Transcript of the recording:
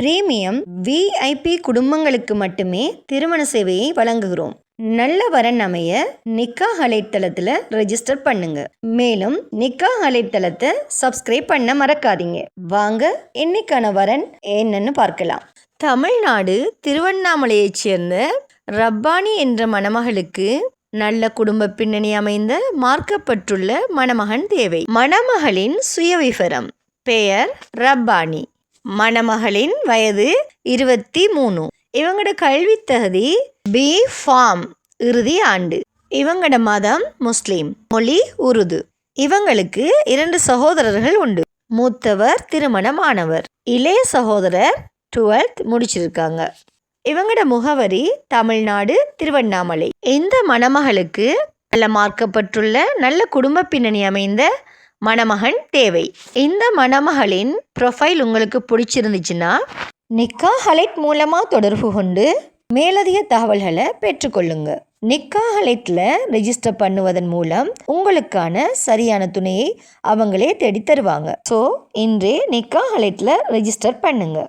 Premium VIP குடும்பங்களுக்கு மட்டுமே திருமண சேவையை வழங்குகிறோம். நல்ல வரன் அமைய நிக்கா அலைத்தளத்தில் ரெஜிஸ்டர் பண்ணுங்க. மேலும் நிக்கா அலைத்தளத்தை சப்ஸ்கிரைப் பண்ண மறக்காதீங்க. வாங்க இன்னைக்கான வரன் என்னன்னு பார்க்கலாம். தமிழ்நாடு திருவண்ணாமலையைச் சேர்ந்த ரப்பானி என்ற மணமகளுக்கு நல்ல குடும்ப பின்னணி அமைந்த மார்க்கப்பட்டுள்ள மணமகன் தேவை. மணமகளின் சுயவிவரம் பெயர் ரப்பானி. மணமகளின் வயது இருபத்தி மூணு. இவங்களோட கல்வி தகுதி பி ஃபார்ம் இறுதி ஆண்டு. இவங்களோட மதம் முஸ்லீம் மொழி உருது. இவங்களுக்கு இரண்டு சகோதரர்கள் உண்டு. மூத்தவர் திருமணமானவர். இளைய சகோதரர் டுவெல்த் முடிச்சிருக்காங்க. இவங்களோட முகவரி தமிழ்நாடு திருவண்ணாமலை. இந்த மணமகளுக்கு நல்ல மார்க்கப்பட்டுள்ள நல்ல குடும்ப பின்னணி அமைந்த மணமகன் தேவை. இந்த மணமகளின் ப்ரொஃபைல் உங்களுக்கு பிடிச்சிருந்துச்சுன்னா நிக்கா ஹலைட் மூலமாக தொடர்பு கொண்டு மேலதிக தகவல்களை பெற்றுக்கொள்ளுங்க. நிக்கா ஹலைட்டில் ரெஜிஸ்டர் பண்ணுவதன் மூலம் உங்களுக்கான சரியான துணையை அவங்களே தேடி தருவாங்க ஸோ இன்றே நிக்கா ஹலைட்டில் ரெஜிஸ்டர் பண்ணுங்கள்